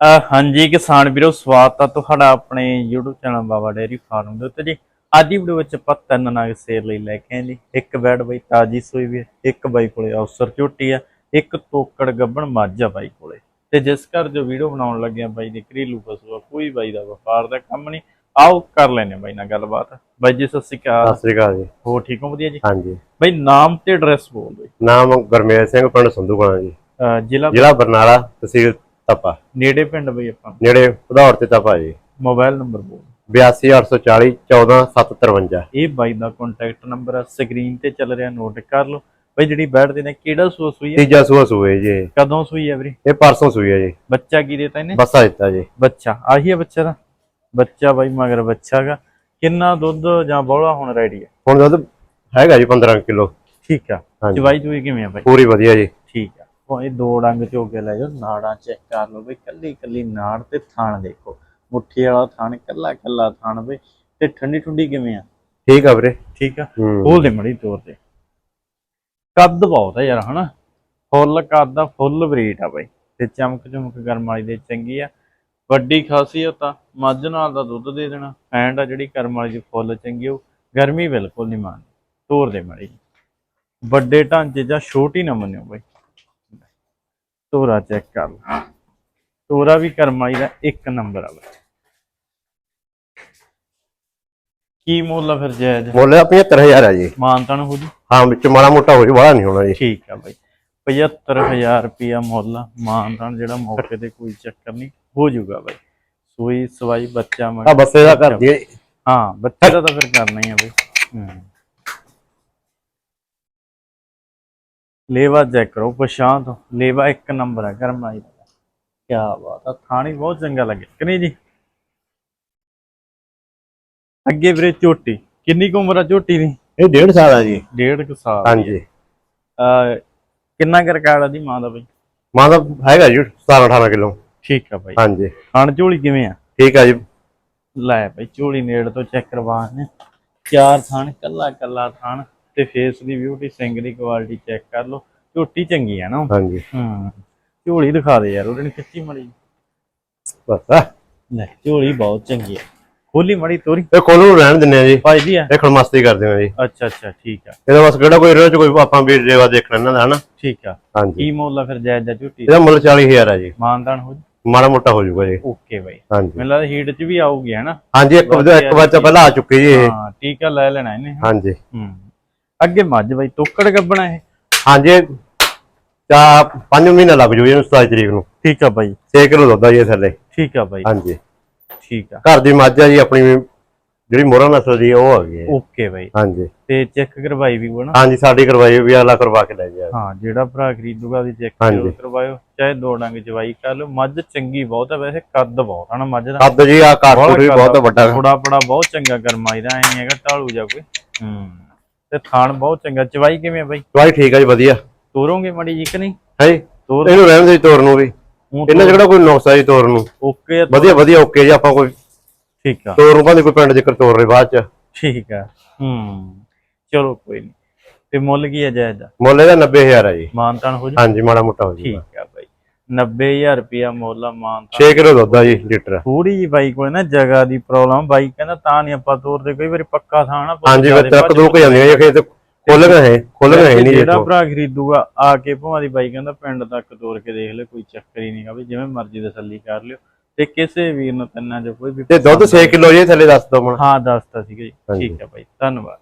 ਹਾਂਜੀ ਕਿਸਾਨ ਵੀਰੋ ਸਵਾਗਤ ਆ ਤੁਹਾਡਾ ਆਪਣੇ YouTube channel Baba dairy farm ਦੇ ਉੱਤੇ ਜੀ। ਅੱਜ ਦੀ ਵੀਡੀਓ ਵਿੱਚ ਆਪਾਂ ਤਿੰਨ ਨਗ ਸੇਲ ਲਈ ਲੈ ਕੇ ਆਏ ਜੀ। ਇੱਕ ਬੈਡ ਬਈ ਤਾਜੀ ਸੂਈ ਵੀ ਇੱਕ ਬਾਈ ਕੋਲੇ ਅਫਸਰ ਝੋਟੀ ਆ ਇੱਕ ਤੋਕੜ ਗੱਬਣ ਮੱਝ ਆ ਬਾਈ ਕੋਲੇ। ਤੇ ਜਿਸ ਘਰ ਜੋ ਵੀਡੀਓ ਬਣਾਉਣ ਲੱਗਿਆ ਬਾਈ ਦੀ ਘਰੇਲੂ ਪਸ਼ੂ ਆ ਕੋਈ ਬਾਈ ਦਾ ਵਪਾਰ ਦਾ ਕੰਮ ਨਹੀਂ। ਆਓ ਕਰ ਲੈਨੇ ਬਾਈ ਨਾਲ ਗੱਲਬਾਤ। ਬਾਈ ਜੀ ਸਤਿ ਸ਼੍ਰੀ ਅਕਾਲ। ਸਤਿ ਸ੍ਰੀ ਅਕਾਲ ਜੀ। ਹੋ ਠੀਕ ਹੋ? ਵਧੀਆ ਜੀ? ਹਾਂਜੀ। ਬਾਈ ਨਾਮ ਤੇ ਐਡਰੈਸ ਬੋਲ ਦਿਓ ਨਾਮ ਗੁਰਮੇਲ ਸਿੰਘ ਪਿੰਡ ਸੰਧੂਕਣਾ ਜੀ। ਜ਼ਿਲ੍ਹਾ ਜ਼ਿਲ੍ਹਾ ਬਰਨਾਲਾ ਤਹਿਸੀਲ ਤਪਾ। ਨੇੜੇ ਪਿੰਡ ਬਈ ਆਪਾਂ। ਨੇੜੇ ਉਧੌੜ ਤੇ ਤਪਾ ਜੀ। ਮੋਬਾਈਲ ਨੰਬਰ ਬੋਲ। 82840 14753 ਇਹ ਬਾਈ ਦਾ ਕੰਟੈਕਟ ਨੰਬਰ ਆ ਸਕਰੀਨ ਤੇ ਚੱਲ ਰਿਹਾ ਨੋਟ ਕਰ ਲਓ। ਬਈ ਜਿਹੜੀ ਬੈਠਦੇ ਨੇ ਕਿਹੜਾ ਸੂਆ ਸੂਈ ਹੈ ਤੀਜਾ ਸੂਆ ਸੂਏ ਜੀ। ਕਦੋਂ ਸੂਈ ਹੈ ਵੀਰੇ? ਇਹ ਪਰਸੋਂ ਸੂਈ ਹੈ ਜੀ। ਬੱਚਾ ਕੀ ਦੇਤਾ ਇਹਨੇ? ਬੱਸਾ ਦਿੱਤਾ ਜੀ। ਬੱਚਾ। ਆਹੀ ਹੈ ਬੱਚਾ ਦਾ? ਬੱਚਾ ਬਾਈ ਮਗਰ ਬੱਚਾ ਗਾ। ਕਿੰਨਾ ਦੁੱਧ ਜਾਂ ਬੌਲਾ ਹੁਣ ਰੈਡੀ ਹੈ ਹੁਣ ਦੁੱਧ ਹੈਗਾ ਜੀ 15 ਕਿਲੋ। ਠੀਕ ਆ। ਚਵਾਈ ਚੂਈ ਕਿਵੇਂ ਆ ਬਾਈ? ਪੂਰੀ ਵਧੀਆ ਜੀ। ਠੀਕ ਆ। ਇਹ ਦੋ ਡੰਗ ਚੋ ਕੇ ਲੈ ਜਾਓ ਨਾੜਾਂ ਚੈੱਕ ਕਰ ਲਓ ਬਈ ਕੱਲੀ ਕੱਲੀ ਨਾੜ ਤੇ ਥਾਣ ਦੇਖੋ। ਮੁੱਠੀ ਵਾਲਾ ਥਾਣ ਕੱਲਾ ਕੱਲਾ ਥਾਣ ਬਈ। ਤੇ ਠੰਡੀ ਠੁੰਡੀ ਕਿਵੇਂ ਆ? ਠੀਕ ਆ ਵੀਰੇ। ਠੀਕ ਆ? ਖੋਲ ਦੇ ਮੜੀ ਤੋਰ ਤੇ। ਕੱਦ ਬਹੁਤ ਆ ਯਾਰ ਹਨਾ? ਫੁੱਲ ਕੱਦ ਆ ਫੁੱਲ ਬਰੀਟ ਆ ਬਾਈ। ਤੇ ਚਮਕ ਚਮਕ ਗਰਮ ਵਾਲੀ ਦੇ ਚੰਗੀ ਆ। ਵੱਡੀ ਖਾਸੀਅਤ ਆ ਮੱਝ ਨਾਲ ਦਾ ਦੁੱਧ ਦੇ ਦੇਣਾ। ਐਂਡ ਆ ਜਿਹੜੀ ਕਰਮ ਵਾਲੀ ਦੀ ਫੁੱਲ ਚੰਗੀ ਉਹ ਗਰਮੀ ਬਿਲਕੁਲ ਨਹੀਂ ਮੰਨਦੀ ਤੋਰ ਦੇ ਮੜੀ। ਵੱਡੇ ਢਾਂਚੇ ਜਾਂ ਛੋਟੀ ਨਾ ਮੰਨਿਓ ਬਾਈ। ਤੋਰਾ ਚੈੱਕ ਕਰ ਲਓ ਤੋਰਾ ਵੀ ਕਰਮ ਵਾਲੀ ਦਾ ਇੱਕ ਨੰਬਰ ਆ ਬਾਈ ਕੀ ਮੁੱਲ ਆ ਫਿਰ ਜਾਇਜ਼? ਮੁੱਲ ਦਾ 75000 ਆ ਜੀ। ਮਾਨਤਨ ਹੋ ਜੀ? ਹਾਂ ਵਿੱਚ ਮਾੜਾ ਮੋਟਾ ਹੋ ਜੀ ਬੜਾ ਨਹੀਂ ਹੋਣਾ ਜੀ। ਠੀਕ ਆ ਬਾਈ। 75000 ਰੁਪਿਆ ਮੁੱਲ ਆ। ਮਾਨਤਨ ਜਿਹੜਾ ਮੌਕੇ ਤੇ ਕੋਈ ਚੱਕਰ ਨਹੀਂ ਹੋ ਜਾਊਗਾ ਬਾਈ। ਸੂਈ ਸਵਾਈ ਬੱਚਾ ਆ ਮਗਰ ਬੱਸੇ ਦਾ ਕਰਦੀ ਹੈ ਜੀ। ਹਾਂ ਬੱਚੇ ਦਾ ਤਾਂ ਫਿਰ ਕਰਨਾ ਹੀ ਆ ਬਾਈ। ਹੂੰ। ਲੇਵਾ ਚੈੱਕ ਕਰੋ ਪਛਾਣ ਤੋਂ ਲੇਵਾ ਇੱਕ ਨੰਬਰ ਹੈ ਕਰਮਾਈ ਦਾ। ਕੀ ਬਾਤ ਆ ਥਾਣੀ ਬਹੁਤ ਚੰਗਾ ਲੱਗਿਆ ਕਿ ਨਹੀਂ ਜੀ? ਅੱਗੇ ਵੀਰੇ ਝੋਟੀ ਕਿੰਨੀ ਕੁ ਉਮਰ ਆ ਝੋਟੀ ਦੀ? ਇਹ ਡੇਢ ਸਾਲ ਆ ਜੀ। ਡੇਢ ਕੁ ਸਾਲ ਦੀ ਹਾਂਜੀ। ਅਹ ਕਿੰਨਾ ਕੁ ਰਿਕਾਰਡ ਆ ਦੀ ਮਾਂ ਦਾ ਬਈ? ਮਾਂ ਦਾ ਹੈਗਾ ਜੀ 17 18 ਕਿਲੋ। ਠੀਕ ਆ ਬਾਈ। ਹਾਂਜੀ। ਖਾਣ ਝੋਲੀ ਕਿਵੇਂ ਆ? ਠੀਕ ਆ ਜੀ। ਲੈ ਬਈ ਝੋਲੀ ਨੇੜ ਤੋਂ ਚੈੱਕ ਕਰਵਾ ਨੇ ਚਾਰ ਥਾਣ ਕੱਲਾ ਕੱਲਾ ਥਾਣ। ਤੇ ਫੇਸ ਦੀ ਬਿਊਟੀ ਸਿੰਗ ਦੀ ਕੁਆਲਿਟੀ ਚੈੱਕ ਕਰ ਲਓ। ਝੋਟੀ ਚੰਗੀ ਆ ਨਾ ਹਾਂਜੀ। ਹੂੰ ਝੋਲੀ ਦਿਖਾ ਦੇ ਯਾਰ ਉਹਦੇ ਨੇ ਖਿੱਚੀ ਮੜੀ ਬਸ। ਲੈ ਝੋਲੀ ਬਹੁਤ ਚੰਗੀ ਆ। ਖੋਲੀ ਮੜੀ ਤੋਰੀ। ਇਹ ਕੋਲ ਰਹਿਣ ਦਿੰਨੇ ਆ ਜੀ। ਭਾਈ ਦੀ ਆ? ਇਹ ਖਲਮਸਤੀ ਕਰਦੇ ਆ ਜੀ। ਅੱਛਾ ਅੱਛਾ ਠੀਕ ਆ। ਇਹਦਾ ਬਸ ਕਿਹੜਾ ਕੋਈ ਰੋਜ਼ ਕੋਈ ਆਪਾਂ ਵੀ ਰੇਵਾ ਦੇਖਣਾ ਇਹਨਾਂ ਦਾ ਹਨਾ? ਠੀਕ ਆ। ਹਾਂਜੀ। ਕੀ ਮੁੱਲ ਆ ਫਿਰ ਜਾਇਜ਼ ਦਾ ਝੋਟੀ ਇਹਦਾ ਮੁੱਲ 40000 ਆ ਜੀ। ਮਾਨਦਾਨ ਹੋ ਜੀ? ਮਾੜਾ ਮੋਟਾ ਹੋ ਜਾਊਗਾ ਜੀ। ਓਕੇ ਬਾਈ। ਹਾਂਜੀ। ਮੈਨੂੰ ਲੱਗਦਾ ਹੀਟ 'ਚ ਵੀ ਆਊਗੀ ਹਨਾ? ਹਾਂਜੀ ਇੱਕ ਇੱਕ ਵਾਰ ਪਹਿਲਾਂ ਆ। ਚੁੱਕੀ ਜੀ ਇਹ। ਹਾਂ ਟੀਕਾ ਲੈ ਲੈਣਾ ਇਹਨੇ। ਹਾਂਜੀ। ਹੂੰ। ਅੱਗੇ ਮੱਝ ਬਾਈ ਤੋਕੜ ਗੱਬਣਾ ਇਹ। ਹਾਂਜੀ। ਚਾ 5 ਮਹੀਨੇ ਲੱਗ ਜੂ ਇਹਨੂੰ 27 ਤਰੀਕ ਨੂੰ। ਠੀਕ ਆ ਬਾਈ। 6 ਕਿਲੋ ਦੁੱਧ ਆ ਜੀ ਥੱਲੇ। ਠੀਕ ਆ ਬਾਈ। ਹਾਂਜੀ। ਠੀਕ ਆ। ਘਰ ਦੀ ਮੱਝ ਆ ਜੀ ਆਪਣੀ ਜਿਹੜੀ ਮੋਹਰਾ ਨਸਲ ਦੀ ਉਹ ਆ ਗਈ ਓਕੇ ਬਾਈ। ਹਾਂਜੀ। ਤੇ ਚੈੱਕ ਕਰਵਾਈ ਵੀ ਹੋਣਾ? ਹਾਂਜੀ ਸਾਡੀ ਕਰਵਾਈ ਵੀ ਅਗਲਾ ਕਰਵਾ ਕੇ ਲੈ ਗਿਆ। ਹਾਂ ਜਿਹੜਾ ਭਰਾ ਖਰੀਦੂਗਾ ਉਹਦੀ ਚੈੱਕ ਹਾਂਜੀ। ਕਰਵਾਇਓ। ਚਾਹੇ ਦੋ ਡੰਗ ਚਵਾਈ ਕਰ ਲਓ। ਮੱਝ ਚੰਗੀ ਬਹੁਤ ਆ ਵੈਸੇ ਕੱਦ ਬਹੁਤ ਆ ਨਾ ਮੱਝ ਦਾ। ਕੱਦ ਜੀ ਆ ਕਾਰਪੋਰ ਵੀ ਬਹੁਤ ਵੱਡਾ। ਥੋੜਾ ਬੜਾ ਬਹੁਤ ਚੰਗਾ ਕਰਮਾਈ ਦਾ ਐ ਨਹੀਂ ਹੈਗਾ ਢਾਲੂ ਜਾ ਕੋਈ। ਹੂੰ। ਤੇ ਥਾਣ ਬਹੁਤ ਚੰਗਾ। ਚਵਾਈ ਕਿਵੇਂ ਆ ਬਾਈ? ਚਵਾਈ ਠੀਕ ਆ ਜੀ ਵਧੀਆ। ਤੋਰੋਗੇ ਮੜੀ ਜੀ ਕਿ ਨਹੀਂ? ਹੈ ਜੀ ਤੋਰ ਇਹਨੂੰ ਰਹਿਣ ਦੇ ਤੋਰ ਨੂੰ ਵੀ। ਇਹਨਾਂ 'ਚ ਕਿਹੜਾ ਕੋਈ ਨੁਕਸਾ ਜੀ ਤੋਰ ਨੂੰ? ਓਕੇ ਵਧੀਆ ਵਧੀਆ ਓਕੇ ਜੀ ਆਪਾਂ ਕੋਈ ਠੀਕ ਆ। ਤੋਰ ਨੂੰ ਭਾਵੇਂ ਕੋਈ ਪਿੰਡ ਜ਼ਿਕਰ ਤੋਰ ਰਹੇ ਬਾਅਦ ਚ। ਠੀਕ ਆ। ਹੂੰ ਚਲੋ ਕੋਈ ਨਹੀਂ। ਤੇ ਮੁੱਲ ਕੀ ਹੈ ਜਾਇਜ਼ ਦਾ? ਮੁੱਲ ਇਹਦਾ 90000 ਆ ਜੀ। ਮਾਨਤਾਨ ਹੋ ਜੀ ਹਾਂਜੀ ਮਾੜਾ ਮੋਟਾ ਹੋ ਜਾਊਗਾ। ਠੀਕ ਆ। 90000 ਰੁਪਿਆ ਮੁੱਲ ਆ ਮਾਨਤਾਨ 6 ਕਿਲੋ ਦੁੱਧ ਆ ਜੀ ਲੀਟਰ। ਥੋੜੀ ਜੀ ਬਾਈ ਕੋਲ ਨਾ ਜਗ੍ਹਾ ਦੀ ਪ੍ਰੋਬਲਮ ਬਾਈ ਕਹਿੰਦਾ ਤਾਂ ਨਹੀਂ ਆਪਾਂ ਤੋਰਦੇ ਕਈ ਵਾਰੀ ਪੱਕਾ ਥਾਂ ਨਾ ਹਾਂਜੀ ਫਿਰ ਤੱਕ ਦੋ ਕੁ ਜਾਂਦੀਆਂ ਜੀ ਖੇਤ ਖੁੱਲ ਗਏ ਖੁੱਲ ਗਏ ਨਹੀਂ ਜਿਹੜਾ। ਭਰਾ ਖਰੀਦੂਗਾ ਆ ਕੇ ਭਾਵੇਂ ਦੀ ਬਾਈ ਕਹਿੰਦਾ ਪਿੰਡ ਤੱਕ ਤੋਰ ਕੇ ਦੇਖ ਲੈ ਕੋਈ ਚੱਕਰ ਹੀ ਨਹੀਂਗਾ ਵੀ ਜਿਵੇਂ ਮਰਜ਼ੀ ਤਸੱਲੀ ਕਰ ਲਿਓ। ਤੇ ਕਿਸੇ ਵੀਰ ਨੂੰ ਤੰਨਾ ਜੋ ਕੋਈ ਵੀ ਤੇ ਦੁੱਧ 6 ਕਿਲੋ ਜੀ ਥੱਲੇ ਦੱਸ ਦੋ ਮਣ ਹਾਂ ਦੱਸਤਾ ਸੀਗਾ ਜੀ। ਠੀਕ ਹੈ ਬਾਈ ਧੰਨਵਾਦ।